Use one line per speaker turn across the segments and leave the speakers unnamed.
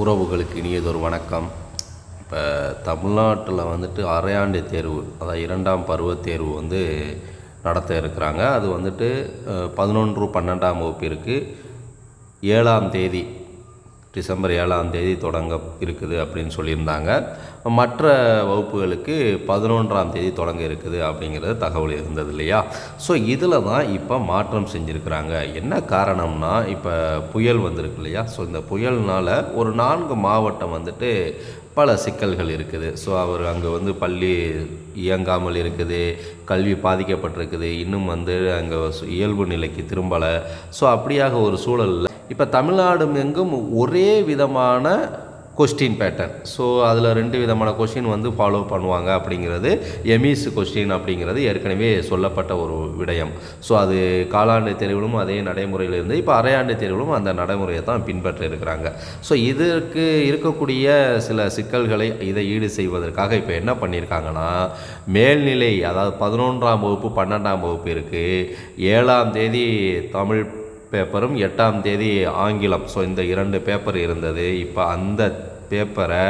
உறவுகளுக்கு இனியதொரு வணக்கம். இப்போ தமிழ்நாட்டில் வந்துட்டு அரையாண்டு தேர்வு அதாவது இரண்டாம் பருவ தேர்வு வந்து நடத்த இருக்கிறாங்க. அது வந்துட்டு பதினொன்று பன்னெண்டாம் வகுப்பிற்கு ஏழாம் தேதி டிசம்பர் ஏழாம் தேதி தொடங்க இருக்குது அப்படின்னு சொல்லியிருந்தாங்க. மற்ற வகுப்புகளுக்கு பதினொன்றாம் தேதி தொடங்க இருக்குது அப்படிங்கிறது தகவல் இருந்தது இல்லையா? ஸோ இதில் தான் இப்போ மாற்றம் செஞ்சுருக்கிறாங்க. என்ன காரணம்னா இப்போ புயல் வந்திருக்கு இல்லையா? ஸோ இந்த புயல்னால் ஒரு நான்கு மாவட்டம் வந்துட்டு பல சிக்கல்கள் இருக்குது. ஸோ அவர் அங்கே வந்து பள்ளி இயங்காமல் இருக்குது கல்வி பாதிக்கப்பட்டிருக்குது இன்னும் வந்து அங்கே இயல்பு நிலைக்கு திரும்பலை. ஸோ அப்படியாக ஒரு சூழலில் இப்போ தமிழ்நாடு எங்கும் ஒரே விதமான கொஸ்டின் பேட்டர்ன் ஸோ அதில் ரெண்டு விதமான கொஸ்டின் வந்து ஃபாலோ பண்ணுவாங்க அப்படிங்கிறது எமிஸ் கொஸ்டின் அப்படிங்கிறது ஏற்கனவே சொல்லப்பட்ட ஒரு விடயம். ஸோ அது காலாண்டு தேர்விலும் அதே நடைமுறையில் இருந்து இப்போ அரையாண்டு தேர்விலும் அந்த நடைமுறையை தான் பின்பற்ற இருக்கிறாங்க ஸோ இதற்கு இருக்கக்கூடிய சில சிக்கல்களை இதை ஈடு செய்வதற்காக இப்போ என்ன பண்ணியிருக்காங்கன்னா மேல்நிலை அதாவது பதினொன்றாம் வகுப்பு பன்னெண்டாம் வகுப்பு இருக்குது ஏழாம் தேதி தமிழ் பேப்பரும் எட்டாம் தேதி ஆங்கிலம். ஸோ இந்த இரண்டு பேப்பர் இருந்தது. இப்போ அந்த பேப்பரை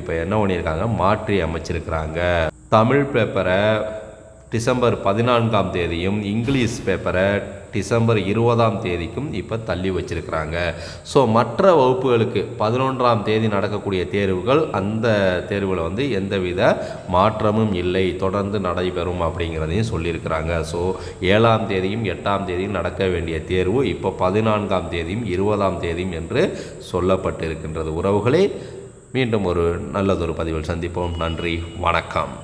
இப்போ என்ன பண்ணியிருக்காங்க? மாற்றி அமைச்சிருக்கிறாங்க. தமிழ் பேப்பரை டிசம்பர் பதினான்காம் தேதியும் இங்கிலீஷ் பேப்பரை டிசம்பர் இருபதாம் தேதிக்கும் இப்போ தள்ளி வச்சிருக்கிறாங்க. ஸோ மற்ற வகுப்புகளுக்கு பதினொன்றாம் தேதி நடக்கக்கூடிய தேர்வுகள் அந்த தேர்வில் வந்து எந்தவித மாற்றமும் இல்லை. தொடர்ந்து நடைபெறும் அப்படிங்கிறதையும் சொல்லியிருக்கிறாங்க. ஸோ ஏழாம் தேதியும் எட்டாம் தேதியும் நடக்க வேண்டிய தேர்வு இப்போ பதினான்காம் தேதியும் இருபதாம் தேதியும் என்று சொல்லப்பட்டிருக்கின்றது. உறவுகளே மீண்டும் ஒரு நல்லதொரு பதிவில் சந்திப்போம். நன்றி வணக்கம்.